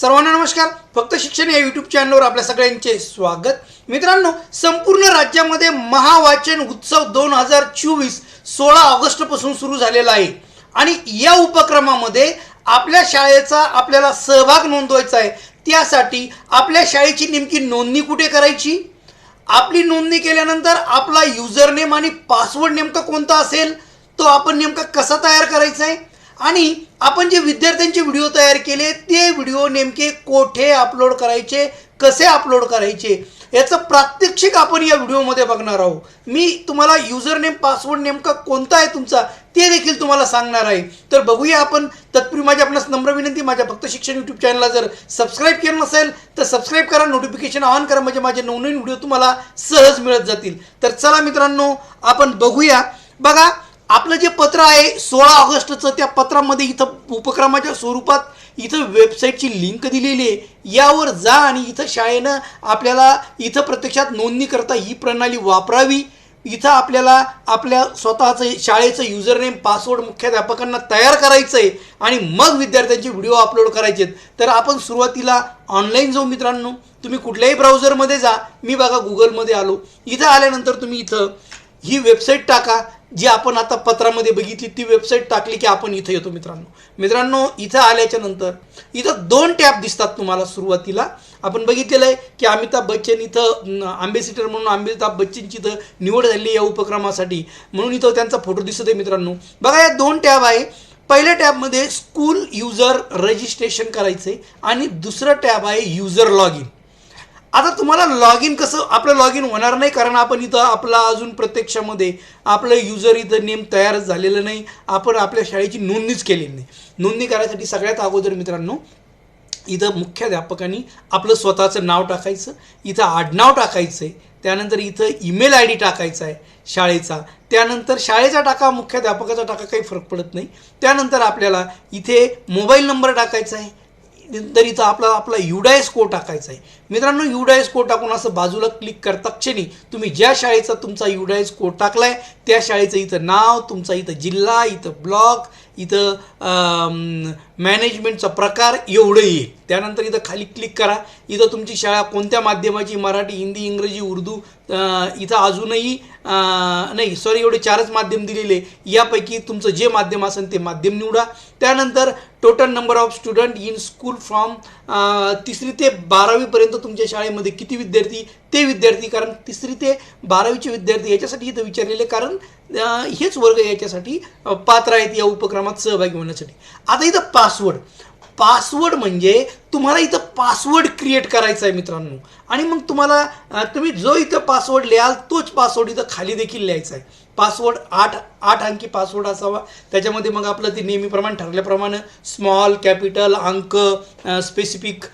सर्वांना नमस्कार. फक्त शिक्षण या यूट्यूब चॅनलवर आपल्या सगळ्यांचे स्वागत. मित्रांनो संपूर्ण राज्यामध्ये महावाचन उत्सव दोन हजार चोवीस सोळा ऑगस्टपासून सुरू झालेला आहे. आणि या उपक्रमामध्ये आपल्या शाळेचा आपल्याला सहभाग नोंदवायचा आहे. त्यासाठी आपल्या शाळेची नेमकी नोंदणी कुठे करायची? आपली नोंदणी केल्यानंतर आपला युजरनेम आणि पासवर्ड नेमका कोणता असेल? तो आपण नेमका कसा तयार करायचा आहे? आणि आपण जे विद्यार्थ्यांचे व्हिडिओ तयार केले ते व्हिडिओ नेमके कोठे अपलोड करायचे कसे अपलोड करायचे याचं प्रात्यक्षिक आपण या व्हिडिओमध्ये बघणार आहोत. मी तुम्हाला युजर नेम पासवर्ड नेमका कोणता आहे तुमचा ते देखील तुम्हाला सांगणार आहे. तर बघूया आपण तत्पूर्वी माझी आपणास नम्र विनंती माझ्या फक्त शिक्षण यूट्यूब चॅनलला जर सबस्क्राईब केलं नसेल तर सबस्क्राईब करा नोटिफिकेशन ऑन करा म्हणजे माझे नवनवीन व्हिडिओ तुम्हाला सहज मिळत जातील. तर चला मित्रांनो आपण बघूया. बघा आपलं जे पत्र आहे सोळा ऑगस्टचं त्या पत्रामध्ये इथं उपक्रमाच्या स्वरूपात इथं वेबसाईटची लिंक दिलेली आहे. यावर जा आणि इथं शाळेनं आपल्याला इथं प्रत्यक्षात नोंदणी करता ही प्रणाली वापरावी. इथं आपल्याला आपल्या स्वतःचं शाळेचं युजर नेम पासवर्ड मुख्याध्यापकांना तयार करायचं आहे आणि मग विद्यार्थ्यांचे व्हिडिओ अपलोड करायचे आहेत. तर आपण सुरुवातीला ऑनलाईन जाऊ मित्रांनो. तुम्ही कुठल्याही ब्राउझरमध्ये जा. मी बघा गुगलमध्ये आलो. इथं आल्यानंतर तुम्ही इथं ही वेबसाईट टाका. जी आपण आता पत्रामध्ये बघितली ती वेबसाईट टाकली की आपण इथं येतो मित्रांनो. मित्रांनो इथं आल्याच्यानंतर इथं दोन टॅब दिसतात तुम्हाला सुरुवातीला. आपण बघितलेलं आहे की अमिताभ बच्चन इथं आंबेसिटर म्हणून अमिताभ बच्चनची इथं निवड झाली या उपक्रमासाठी. म्हणून इथं त्यांचा फोटो दिसत आहे मित्रांनो. बघा या दोन टॅब आहे. पहिल्या टॅबमध्ये स्कूल युजर रजिस्ट्रेशन करायचं आहे आणि दुसरं टॅब आहे युजर लॉग इन आता तुम्हाला लॉग इन कसं आपलं लॉग इन होणार नाही कारण आपण इथं आपला अजून प्रत्यक्षामध्ये आपलं युजर इथं नेम तयारच झालेलं नाही. आपण आपल्या शाळेची नोंदणीच केलेली नाही. नोंदणी करायसाठी सगळ्यात अगोदर मित्रांनो इथं मुख्याध्यापकांनी आपलं स्वतःचं नाव टाकायचं इथं आडनाव टाकायचं आहे त्यानंतर इथं ईमेल आय डी टाकायचा आहे शाळेचा त्यानंतर शाळेचा टाका मुख्याध्यापकाचा टाका काही फरक पडत नाही. त्यानंतर आपल्याला इथे मोबाईल नंबर टाकायचा आहे तर इथं आपला आपला युडायस कोड टाकायचा आहे. मित्रांनो युडायस कोड टाकून असं बाजूला क्लिक करता क्षणी तुम्ही ज्या शाळेचा तुमचा युडायस कोड टाकलाय त्या शाळेचं इथं नाव तुमचा इथं जिल्हा इथं ब्लॉक इथं मॅनेजमेंटचा प्रकार एवढं येईल. त्यानंतर इथं खाली क्लिक करा. इथं तुमची शाळा कोणत्या माध्यमाची? मराठी हिंदी इंग्रजी उर्दू इथं अजूनही नाही सॉरी एवढे चारच माध्यम दिलेले. यापैकी तुमचं जे माध्यम असेल ते माध्यम निवडा. त्यानंतर total number of student in school from तिसरी ते बारावीपर्यंत तुमच्या शाळेमध्ये किती विद्यार्थी? ते विद्यार्थी कारण तिसरी ते बारावीचे विद्यार्थी याच्यासाठी इथं विचारलेले कारण हेच वर्ग याच्यासाठी पात्र आहेत या उपक्रमात सहभागी होण्यासाठी. आता इथं पासवर्ड पासवर्ड म्हणजे तुम्हाला इथं पासवर्ड क्रिएट करायचा आहे मित्रांनो. आणि मग तुम्हाला तुम्ही जो इथं पासवर्ड लिहाल तोच पासवर्ड इथं खाली देखील लिहायचा आहे पासवर्ड आठ आठ अंकी पासवर्ड असावा. त्याच्यामध्ये मग आपलं ते नेहमीप्रमाणे ठरल्याप्रमाणे स्मॉल कॅपिटल अंक स्पेसिफिक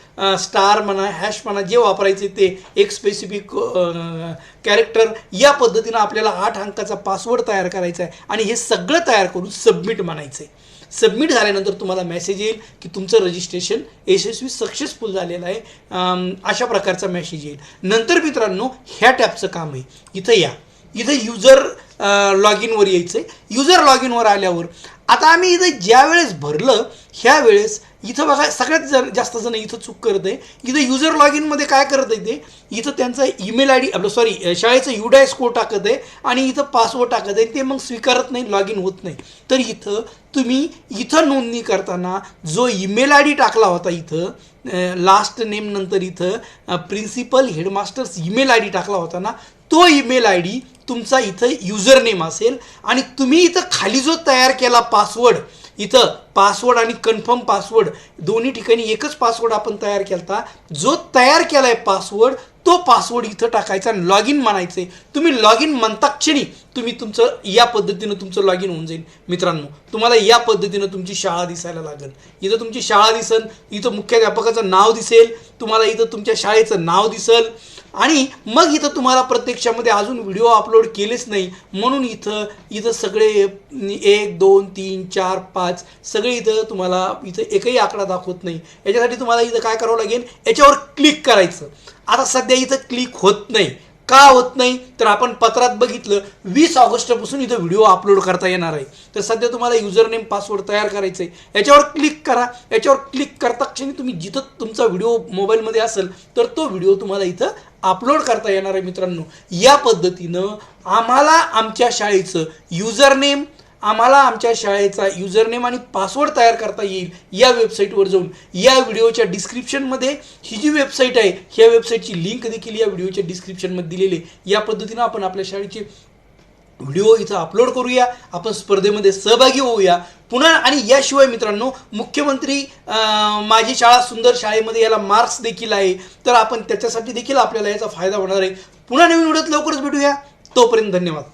स्टार म्हणा हॅश म्हणा जे वापरायचे ते एक स्पेसिफिक कॅरेक्टर या पद्धतीनं आपल्याला आठ अंकाचा पासवर्ड तयार करायचा आहे आणि हे सगळं तयार करून सबमिट म्हणायचं आहे सबमिट झाल्यानंतर तुम्हाला मेसेज येईल की तुमचं रजिस्ट्रेशन यशस्वी सक्सेसफुल झालेलं आहे. अशा प्रकारचा मेसेज येईल. नंतर मित्रांनो ह्या टॅबचं काम आहे. इथं या. इथं युजर लॉग इनवर यायचं आहे युजर लॉग इनवर आल्यावर आता आम्ही इथं ज्या वेळेस भरलं ह्या वेळेस इथं बघा सगळ्यात जर जास्त जण इथं चूक करत आहे इथं युजर लॉग इनमध्ये काय करत आहे ते इथं त्यांचा ईमेल आय डी आपलं सॉरी शाळेचं युडायस कोड टाकत आहे आणि इथं पासवर्ड टाकत आहे ते मग स्वीकारत नाही लॉग इन होत नाही. तर इथं तुम्ही इथं नोंदणी करताना जो ईमेल आय डी टाकला होता इथं लास्ट नेम नंतर इथं principal headmasters email I D टाकला होता ना तो ईमेल आय डी तुमचा इथं युजर नेम असेल आणि तुम्ही इथं खाली जो तयार केला पासवर्ड इथं पासवर्ड आणि कन्फर्म पासवर्ड दोन्ही ठिकाणी एकच पासवर्ड आपण तयार केला जो तयार केला आहे पासवर्ड तो पासवर्ड इथं टाकायचा आणि लॉग इन म्हणायचे तुम्ही लॉग इन म्हणता क्षणी तुम्ही तुमचं या पद्धतीनं तुमचं लॉग इन होऊन जाईल. मित्रांनो तुम्हाला या पद्धतीनं तुमची शाळा दिसायला लागेल. इथं तुमची शाळा दिसेल इथं मुख्याध्यापकाचं नाव दिसेल तुम्हाला इथं तुमच्या शाळेचं नाव दिसेल आणि मग इथं तुम्हाला प्रत्यक्षामध्ये अजून व्हिडिओ अपलोड केलेच नाही. म्हणून इथं इथं सगळे एक दोन तीन चार पाच सगळे इथं तुम्हाला इथं एकही आकडा दाखवत नाही. याच्यासाठी तुम्हाला इथं काय करावं लागेल? याच्यावर क्लिक करायचं. आता सध्या इथं क्लिक होत नाही. का होत नाही? तर आपण पत्रात बघितलं वीस ऑगस्टपासून इथं व्हिडिओ अपलोड करता येणार आहे. तर सध्या तुम्हाला युजर नेम पासवर्ड तयार करायचं आहे याच्यावर क्लिक करा. याच्यावर क्लिक करता क्षणी तुम्ही जिथं तुमचा व्हिडिओ मोबाईलमध्ये असेल तर तो व्हिडिओ तुम्हाला इथं अपलोड करता येणार आहे मित्रांनो. या पद्धतीनं आम्हाला आमच्या शाळेचं युजर नेम आम्हाला आमच्या शाळेचा युजरनेम आणि पासवर्ड तयार करता येईल या वेबसाईटवर जाऊन. या व्हिडिओच्या डिस्क्रिप्शनमध्ये ही जी वेबसाईट आहे ह्या वेबसाईटची लिंक देखील या व्हिडिओच्या डिस्क्रिप्शनमध्ये दिलेली आहे. या पद्धतीनं आपण आपल्या शाळेचे व्हिडिओ इथं अपलोड करूया. आपण स्पर्धेमध्ये सहभागी होऊया. पुन्हा आणि याशिवाय मित्रांनो मुख्यमंत्री माझी शाळा सुंदर शाळेमध्ये याला मार्क्स देखील आहे. तर आपण त्याच्यासाठी देखील आपल्याला याचा फायदा होणार आहे. पुन्हा नवीन व्हिडिओत लवकरच भेटूया. तोपर्यंत धन्यवाद.